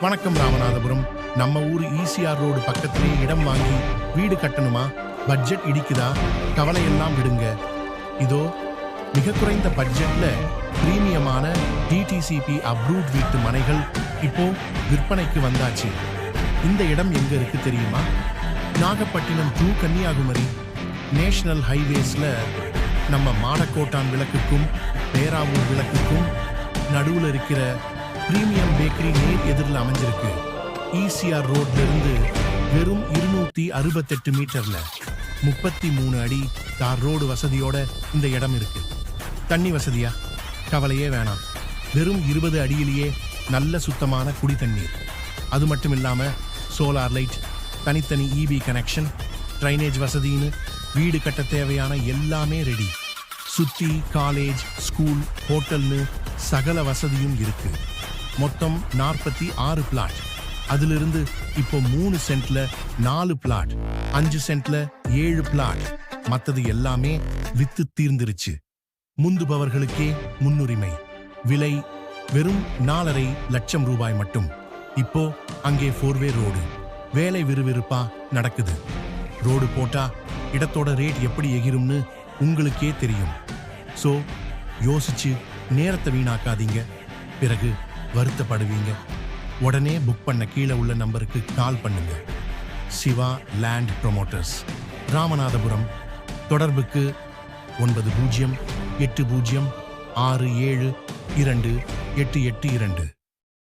வணக்கம் ராமநாதபுரம். நம்ம ஊர் ஈசிஆர் ரோடு பக்கத்திலே இடம் வாங்கி வீடு கட்டணுமா? பட்ஜெட் இடிக்குதா? கவலை எல்லாம் விடுங்க. இதோ மிக குறைந்த பட்ஜெட்ல பிரீமியமான டிடிசிபி அப்ரூவ்ட் வீட்டு மனைகள் இப்போ விற்பனைக்கு வந்தாச்சு. இந்த இடம் எங்க இருக்கு தெரியுமா? நாகப்பட்டினம் டூ கன்னியாகுமரி நேஷனல் ஹைவேஸ்ல நம்ம மாடக்கோட்டான் விளக்குக்கும் பேராவூர் விளக்குக்கும் நடுவில் இருக்கிற பிரீமியம் பேக்கரி நேர் எதிரில் அமைஞ்சிருக்கு. ஈசிஆர் ரோட்ல இருந்து வெறும் இருநூத்தி அறுபத்தெட்டு மீட்டர்ல முப்பத்தி மூணு அடி தார் ரோடு வசதியோட இந்த இடம் இருக்கு. தண்ணி வசதியா? கவலையே வேணாம். வெறும் இருபது அடியிலேயே நல்ல சுத்தமான குடி தண்ணீர். அது மட்டும் இல்லாம சோலார் லைட் தனித்தனி இபி கனெக்ஷன் ட்ரைனேஜ் வசதின்னு வீடு கட்ட தேவையான எல்லாமே ரெடி. சுத்தி காலேஜ் ஸ்கூல் ஹோட்டல்னு சகல வசதியும் இருக்கு. மொத்தம் நாற்பத்தி ஆறு பிளாட் அதிலிருந்து இப்போ மூணு சென்ட்ல நாலு பிளாட் அஞ்சு சென்ட்ல ஏழு பிளாட் மத்தது எல்லாமே வித்து தீர்ந்துருச்சு. முந்துபவர்களுக்கே முன்னுரிமை. விலை வெறும் நாலரை லட்சம் ரூபாய் மட்டும். இப்போ அங்கே ஃபோர்வே ரோடு வேலை விறுவிறுப்பா நடக்குது. ரோடு போட்டா இடத்தோட ரேட் எப்படி எகிரும்னு உங்களுக்கே தெரியும். சோ யோசிச்சு நேரத்தை வீணாக்காதீங்க. பிறகு வருத்தப்படுவீங்க. உடனே புக் பண்ண கீழே உள்ள நம்பருக்கு கால் பண்ணுங்க. சிவா லேண்ட் ப்ரொமோட்டர்ஸ் ராமநாதபுரம் தொடர்புக்கு ஒன்பது பூஜ்ஜியம் எட்டு பூஜ்ஜியம் ஆறு ஏழு இரண்டு எட்டு எட்டு இரண்டு.